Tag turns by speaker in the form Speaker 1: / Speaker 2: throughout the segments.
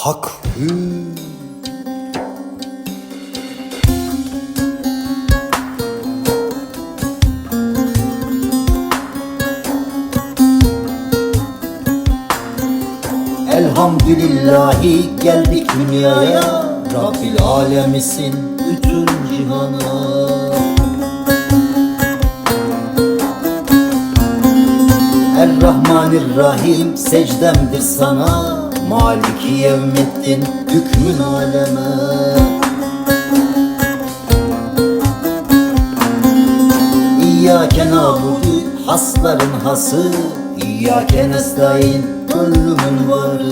Speaker 1: Hak hür Elhamdülillahi geldik dünyaya. Rabbil alemisin bütün cihana. Errahmanirrahim secdemdir sana Maliki yevmiddin hükmün aleme. İyyâke nâbudu hasların hası. İyyâke nestaîn gönlümün varı.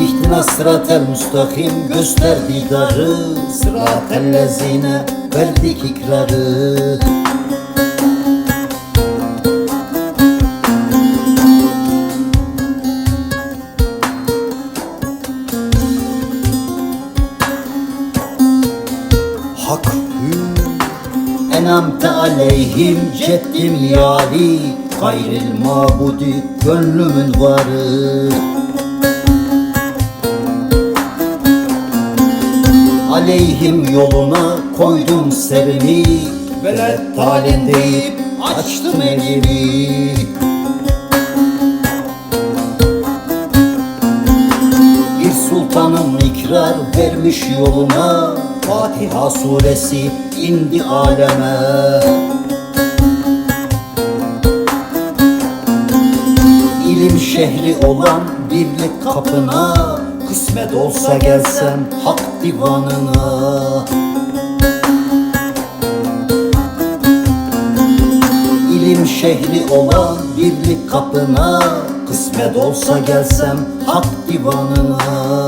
Speaker 1: İhtina sıratel müstakim göster didarı Sıratel lezine verdik ikrarı Hak. Hür Enamte aleyhim ceddim yali Gayril mabudi gönlümün varı. Aleyhim yoluna koydum serimi Velet talin deyip açtım elimi. Bir sultanım ikrar vermiş yoluna Fatiha suresi indi aleme. İlim şehri olan birlik kapına Kısmet olsa gelsem hak divanına. İlim şehri olan birlik kapına Kısmet olsa gelsem hak divanına